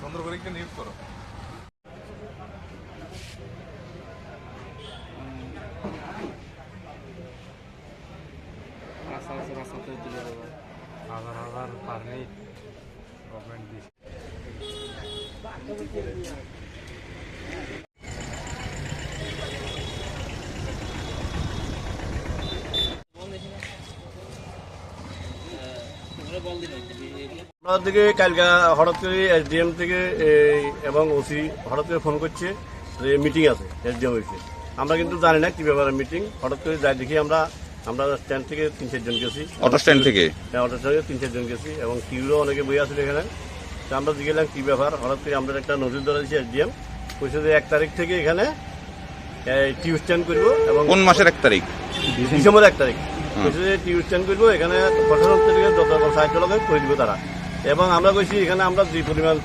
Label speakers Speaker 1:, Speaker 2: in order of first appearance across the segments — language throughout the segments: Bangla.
Speaker 1: সুন্দর করে একটা নিউজ করো
Speaker 2: হাজার হাজার পারমিট গভর্নমেন্ট দিচ্ছে
Speaker 3: আপনার দিকে কালকে হঠাৎ করে এসডিএম থেকে এবং ওসি হঠাৎ করে ফোন করছে যে মিটিং আছে এসডিএম অফিসে আমরা কিন্তু জানি না কি ব্যাপারে মিটিং হঠাৎ করে যাই দেখি আমরা আমরা স্ট্যান্ড থেকে তিন চারজন গেছি
Speaker 4: অটো স্ট্যান্ড থেকে?
Speaker 3: হ্যাঁ অটো স্ট্যান্ড থেকে তিন চারজন গেছি এবং কিউরও অনেকে বই আসলে এখানে। তো আমরা জিজ্ঞেলাম কি ব্যাপার হঠাৎ করে আমরা একটা নজর ধরে দিচ্ছি এসডিএম। কইছে যে এক তারিখ থেকে এখানে টিউ স্ট্যান্ড করব এবং
Speaker 4: কোন মাসের এক তারিখ?
Speaker 3: ডিসেম্বর এক তারিখ। কইছে যে টিউ স্ট্যান্ড করব এখানে প্রশাসন থেকে যত দিব তারা এবং আমরা কইছি, এখানে আমরা যে পরিমাণ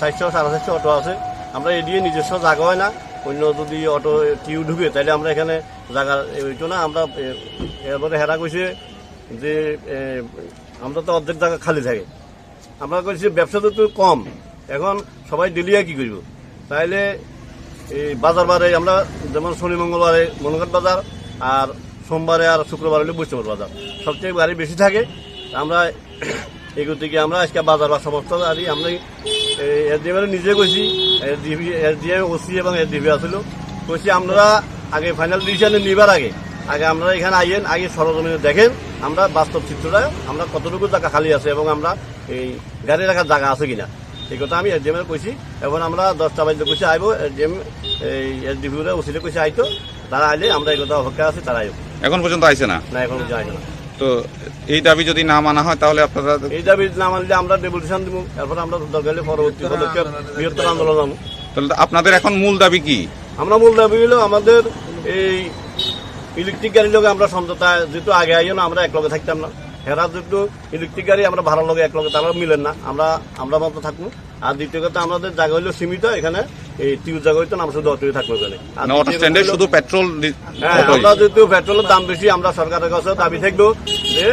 Speaker 3: সাতশো সাড়ে সাতশো অটো আছে, আমরা এদিকে নিজস্ব জায়গা হয় না। অন্য যদি অটো টিউ ঢুকে তাহলে আমরা এখানে জায়গা ওইটো না, আমরা এরপরে হেরা কইছে যে আমরা তো অর্ধেক জায়গা খালি থাকে। আমরা কইছি ব্যবসা তো কম। এখন সবাই ডেলিয়া কি করব তাইলে এই বাজার বারে আমরা, যেমন শনি, মঙ্গলবারে, মনোঘাট বাজার, আর সোমবারে আর শুক্রবার হলে বৈষ্ণব বাজার। সবচেয়ে গাড়ি বেশি থাকে, আমরা এগুলো থেকে আমরা আজকে বাজার বা সমস্ত গাড়ি আমরা এসডিএম এর নিজে কইছি এসডিবি এসডিএম, ওসি এবং এসডিবি আসলো। কইছি আপনারা আগে ফাইনাল ডিসিশন নিবার আগে আগে আমরা এখানে আইয়েন, আগে সরজমিনে দেখেন আমরা বাস্তব চিত্রটা, আমরা কতটুকু জায়গা খালি আছে এবং আমরা এই গাড়ি রাখার জায়গা আছে কিনা। এই কথা আমি এসডিএম এর কইছি এবং আমরা দশটা বাজলে কইছি আইব, এসডিএম, এই এসডিপি ওসিলে কইছি আইতো, তারা আইলে আমরা এই কথা অপেক্ষা আছে, তারা আইব।
Speaker 4: এখন পর্যন্ত আইছে না?
Speaker 3: না এখন যাই না।
Speaker 4: তো এই দাবি যদি না মানা হয় তাহলে আপনারা
Speaker 3: এই দাবি না মানলে আমরা ডেপুটেশন দিব এরপর আমরা দরকার পরবর্তী পদক্ষেপ বৃহত্তর আন্দোলন যাব
Speaker 4: তাহলে আপনাদের এখন মূল দাবি কি?
Speaker 3: আমরা মূল দাবি হলো আমাদের এই ইলেকট্রিক গাড়ির লগে আমরা সমঝোতা যেহেতু আগে আইও না আমরা এক লগে থাকতাম না। হেরা যেহেতু ইলেকট্রিক গাড়ি আমরা ভাড়ার লগে এক লগে তারা মিলেন না। আমরা আমরা মতো থাকব। আর দ্বিতীয় কথা আমাদের জায়গা হইল সীমিত এখানে এই টিউ জায়গা হইতো না আমরা শুধু অটোই থাকব এখানে। আর
Speaker 4: না অটো
Speaker 3: দ্বিতীয়
Speaker 4: স্ট্যান্ডে শুধু পেট্রোল
Speaker 3: হ্যাঁ আমরা যেহেতু পেট্রোলের দাম বেশি আমরা সরকারের কাছে দাবি থাকব যে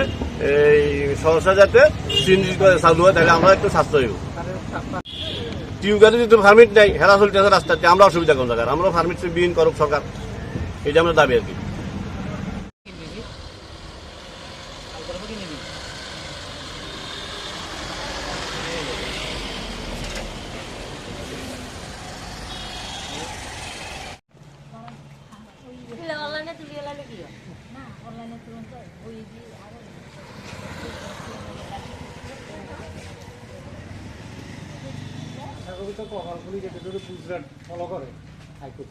Speaker 3: এই সহসা যাতে সিএনজি চালু হয় তাহলে আমরা একটু সাশ্রয় হইব টিউ গাড়ি যদি পারমিট নেই হেরা চলতেছে রাস্তাতে আমরা অসুবিধা কোন জায়গায়? আমরা পারমিট বিহীন করুক সরকার। এটা আমরা দাবি আর কি
Speaker 5: অনলাইনে তুলি এলালে কি হয়? না অনলাইনে তুলুন তো, ওই যে আরও
Speaker 2: আশা করি তো কপালগুলি ধরে গুজরাট ফলো করে। হাইকোর্ট